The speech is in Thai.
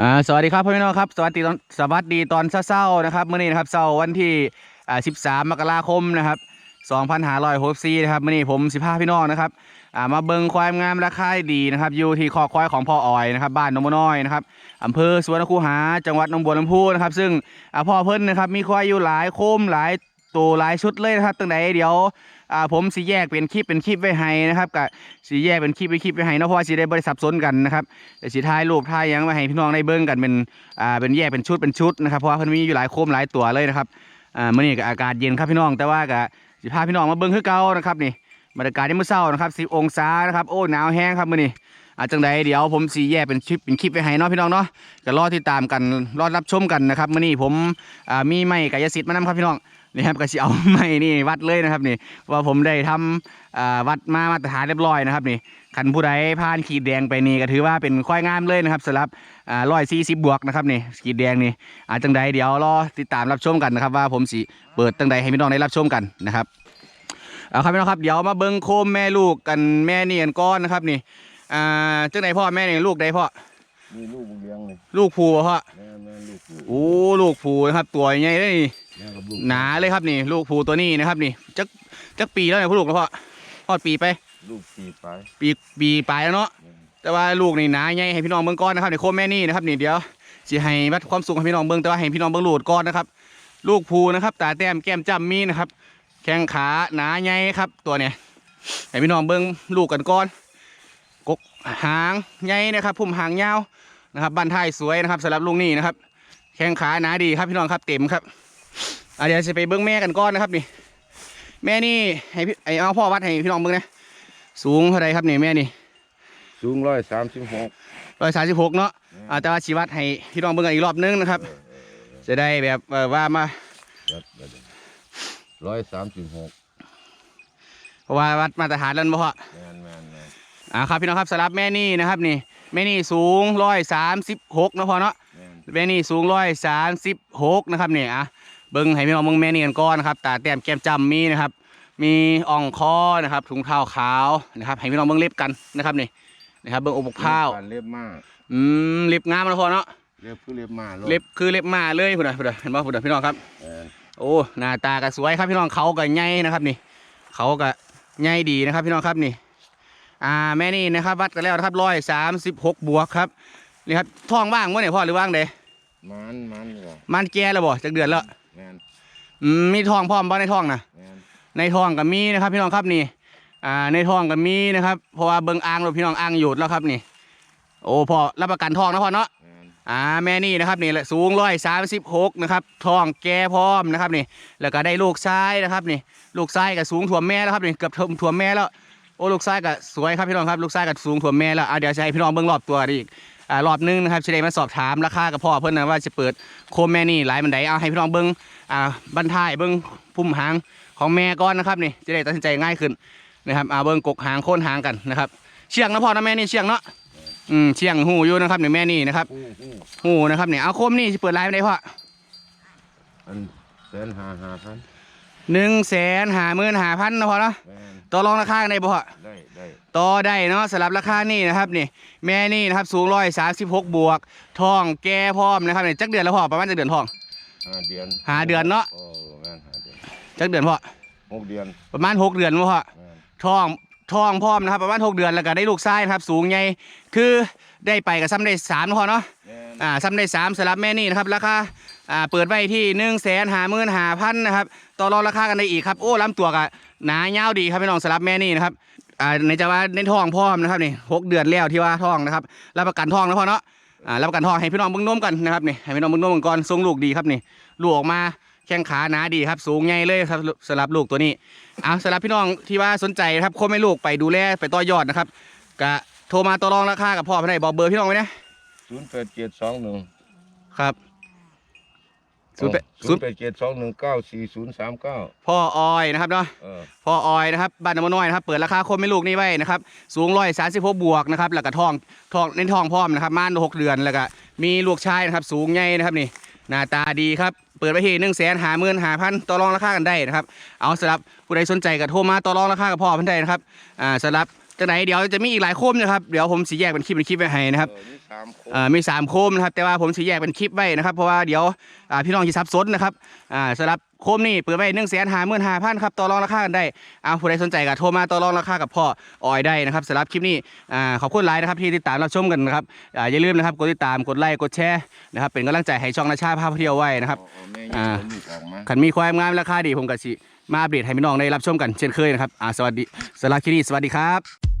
อ่าสวัสดีครับพ่อพี่น้องครับ สวัสดีตอนสวัสดีตอนเช้าๆนะครับเมื้อนี้นะครับเช้าวันที่อ่า13 มกราคมนะครับ2564นะครับเมื้อนี้ผม15พี่น้องนะครับอ่ามาเบิงควายงามราคาดีนะครับอยู่ที่คอควายของพ่อออยนะครับบ้านนองบัวน้อยนะครับอำเภอสวนคูหาจังหวัดหนองบัวลำพูนะครับซึ่งอ่าพ่อเพิ่นนะครับมีควายอยู่หลายโคมหลาย ตัวหลายชุดเลยนะครับตั้งแต่เดี๋ยวอ่าผมสิแยกเป็นคลิปเป็นคลิปไว้ให้นะครับกับสิแยกเป็นคลิปเป็นคลิปไว้ให้เนาะเพราะว่าสิได้บริสับสนกันนะครับเดี๋ยวสิถ่ายรูปถ่ายหยังมาให้พี่น้องได้เบิ่งกันเป็นอ่าเป็นแยกเป็นชุดเป็นชุดนะครับเพราะว่าเพิ่นมีอยู่หลายโคมหลายตัวเลยนะครับอ่ามื้อนี้ก็อากาศเย็นครับพี่น้องแต่ว่าก็สิพาพี่น้องมาเบิ่งคือเก่านะครับนี่บรรยากาศในมื้อเช้านะครับ10องศานะครับโอ้หนาวแห้งครับมื้อนี้อาจังใดเดี๋ยวผมสิแยกเป็นคลิปเป็นคลิปไปให้เนาะพี่น้องเนาะก็รอติดตามกันรอรับชมกันนะครับมื้อนี้ผมอ่ามีไม้กายสิทธิ์มานำครับพี่น้อง นี่ครับก็สิเอาไม้นี่วัดเลยนะครับนี่ว่าผมได้ทำอ่าวัดมามาตรฐานเรียบร้อยนะครับนี่คันผู้ใดผ่านขีดแดงไปนี่ก็ถือว่าเป็นควายงามเลยนะครับสำหรับอ่าร้อยสี่สิบบวกนะครับนี่ขีดแดงนี่อาจังใดเดี๋ยวรอติดตามรับชมกันนะครับ ว่าผมสิเปิดจังใดให้พี่น้องได้รับชมกันนะครับเอาครับพี่น้องครับเดี๋ยวมาเบิ้งโคมแม่ลูกกันแม่นี่กันก้อนนะครับนี่อ่าจังใดพ่อแม่นี่ลูกใดพ่อมีลูกเลี้ยงเลยลูกผูบ่พ่อแม่แม่ลูกลูกโอ้ลูกผูนะครับตัวใหญ่เลยนี่แม่กับ ลูกหนาเลยครับนี่ ลูกผูตัวนี้นะครับนี่จักจักปีแล้วเนี่ยพ่อลูกแล้วพ่อพอดปีไป ลูกสี่ไปปีปีปลายแล้วเนาะแต่ว่าลูกนี่หนาใหญ่ให้พี่น้องเบิ่งก้อนนะครับในโคมแม่นี่นะครับนี่เดี๋ยวสิให้วัดความสูงให้พี่น้องเบิ่งแต่ว่าให้พี่น้องเบิ่งลูกก้อนนะครับลูกภูนะครับตาแต้มแก้มจ้ำมีนะครับ แข้งขาหนาใหญ่ครับ ตัวเนี้ยให้พี่น้องเบิ่งลูกกันก้อนกกหางใหญ่นะครับพุ่มหางยาวนะครับบันท้ายสวยนะครับสำหรับลูกนี่นะครับ แข้งขาหนาดีครับพี่น้องครับเต็มครับ อะเดี๋ยวจะไปเบิ่งแม่กันก้อนนะครับนี่ แม่นี่ให้พี่ไอเอาพ่อวัดให้พี่น้องเบิ่งนะสูงเท่าไรครับนี่แม่นี่สูงร้อยสามสิบหกร้อยสามสิบหกเนาะอ่าแต่ว่าชีวัดให้พี่น้องเบิ่งกันอีกรอบนึงนะครับ จะได้แบบเอ่อว่ามาร้อยสามสิบหกเพราะว่าวัดมาตรฐานแล้วบ่พอแม่นแม่นแม่นอ่าครับพี่น้องครับสำหรับแม่นี่นะครับนี่แม่นี่สูงร้อยสามสิบหกนะพอเนาะแม่นแม่นี่สูงร้อยสามสิบหกนะครับนี่อะ เบิ่งให้พี่น้องเบิ่งแม่นี่กันก่อนนะครับตาแต้มแก้มจำมีนะครับ มีอ่องคอนะครับ ถุงเท้าขาวนะครับให้พี่น้องเบิ่งเล็บกันนะครับนี่นะครับเบิ่งอกบกพร้าวเล็บมากอืมเล็บงามนะพอเนาะเล็บคือเล็บมากเล็บคือเล็บมาเลยพุ่นน่ะพุ่นน่ะเห็นบ่พุ่นน่ะพี่น้องครับแม่นโอ้หน้าตาก็สวยครับพี่น้องเขาก็ใหญ่นะครับนี่เขาก็ใหญ่ดีนะครับ พี่น้องครับนี่ อ่าแม่นี่นะครับ วัดกันแล้วนะครับร้อยสามสิบหกบวกครับนี่ครับท้องว่างวะเนี่ยพ่อหรือว่างเด้มันมันเหรอมันแก่แล้วบ่จากเดือนแล้ว แม่นอืมมีท้องพร้อมบ่ในท้องนะแม่นในท้องก็มีนะครับ พี่น้องครับนี่ อ่า ในท้องก็มีนะครับ เพราะว่าเบิ่งอ่างรถพี่น้องอ่างหยุดแล้วครับนี่ โอ้พ่อรับประกันท้องนะพ่อเนาะ แม่นอ่าแม่นี่นะครับนี่แหละสูงร้อยสามสิบหกนะครับท้องแก่พร้อมนะครับนี่ แล้วก็ได้ลูกชายนะครับนี่ ลูกชายก็สูงถ่วมแม่แล้วครับนี่เกือบถ่วมแม่แล้วโอ้ลูกชายก็สวยครับพี่น้องครับลูกชายก็สูงถ่วมแม่แล้วอ่าเดี๋ยวจะให้พี่น้องเบิ่งรอบตัวอีกอ่า รอบนึงนะครับจะได้มาสอบถามราคากับพ่อเพิ่นนะว่าจะเปิดโคมแม่นี่หลายมันใดเอาให้พี่น้องเบิ่งอ่าบรรทายเบิ่งพุ่มหางของแม่ก่อนนะครับนี่จะได้ตัดสินใจง่ายขึ้นนะครับอ่าเบิ่งกกหางโค่นหางกันนะครับ เชียงนะพ่อนะแม่นี่เชียงเนาะอืมเชียงหูอยู่นะครับนี่แม่นี่นะครับฮู้ฮู้โอ้นะครับเนี่ยเอาโคมนี่สิเปิดไลฟ์ไม่ได้พ่ออันแสนห้าห้าพัน หนึ่งแสนหาหมื่นหาพันนะพ่อเนาะแม่นต่อรองราคากันได้บ่พ่อได้ได้ต่อได้เนาะสำหรับราคานี่นะครับนี่ แม่นี่นะครับสูงร้อยสามสิบหกบวกทองแก่พร้อมนะครับเนี่ยจักเดือนแล้วพ่อประมาณจักเดือนทอง ห้าเดือนห้าเดือนเนาะ โอ้แม่นห้าเดือนจักเดือนพ่อหกเดือนประมาณหกเดือนบ่พ่อแม่นทองทองพร้อมนะครับประมาณหกเดือนแล้วก็ได้ลูกชายนะครับสูงใหญ่คือได้ไปกับซ้ำได้สามนะพ่อเนาะแม่นอ่าซ้ำได้สามสำหรับแม่นี่นะครับราคา อ่าเปิดไว้ที่หนึ่งแสนหาหมื่นหาพันนะครับต่อรองราคากันได้อีกครับโอ้ลำตัวกะหนายาวดีครับพี่น้องสำหรับแม่นี่นะครับอ่าในจะว่าในท้องพร้อมนะครับนี่หกเดือนแล้วที่ว่าท้องนะครับรับประกันท้องนะพ่อเนาะอ่ารับประกันท้องให้พี่น้องเบิ่งนมกันนะครับนี่ให้พี่น้องเบิ่งนมกันก่อนทรงลูกดีครับนี่ลูกออกมาแข้งขาหนาดีครับสูงใหญ่เลยครับสำหรับลูกตัวนี้เอาสำหรับพี่น้องที่ว่าสนใจนะครับโคมให้ลูกไปดูแลไปต่อยอดนะครับกะโทรมาต่อรองราคากับพ่อพี่ได้บอกเบอร์พี่น้องไว้นะศูนย์แปดเจ็ดสองหนึ่งครับ ศูนย์แปดศูศูนนย์ย์แปดเจ็ดสองหนึ่งเก้าสี่ศูนย์สามเก้าพ่อออยนะครับเนาะ เออ พ่อออยนะครับบ้านน้ำมันน้อยนะครับเปิดราคาคมไม่ลูกนี่ไว้นะครับสูงร้อยสามสิบหกบวกนะครับแล้วก็ทองทองในทองพร้อมนะครับม่านหกเดือนแล้วก็มีลูกชายนะครับสูงใหญ่นะครับนี่หน้าตาดีครับเปิดไว้ที่หนึ่งแสนหาหมื่นหาพันต่อรองราคากันได้นะครับเอาสำหรับผู้ใดสนใจก็โทรมาต่อรองราคากับพ่อเพันได้นะครับอ่าสำหรับ จังไหนเดี๋ยวจะมีอีกหลายโคมนะครับเดี๋ยวผมสีแยกเป็นคลิปเป็นคลิปไว้ให้นะครับเออนี่สามโคอ่ามีสามโคมนะครับแต่ว่าผมสีแยกเป็นคลิปไว้นะครับเพราะว่าเดี๋ยวอ่าพี่น้องที่ซับซ้อนนะครับอ่าสำหรับโคมนี่เปิดไว้หนึ่งแสนห้าหมื่นห้าพันครับต่อรองราคากันได้เอาผู้ใดสนใจก็โทรมาต่อรองราคากับพ่อออยได้นะครับสำหรับคลิปนี้อ่าขอบคุณหลายนะครับที่ติดตามรับชมกันนะครับอ่าอย่าลืมนะครับกดติดตามกดไลค์กดแชร์นะครับเป็นกำลังใจให้ช่องนาชาพาเที่ยวไว้นะครับเอาเอาแม่อ่ายิงลูกออกมา ขันมีความงามราคาดีผมก็สิ มาอัปเดตให้พี่น้องได้รับชมกันเช่นเคยนะครับอ่าสวัสดีสลาคินีสวัสดีครับ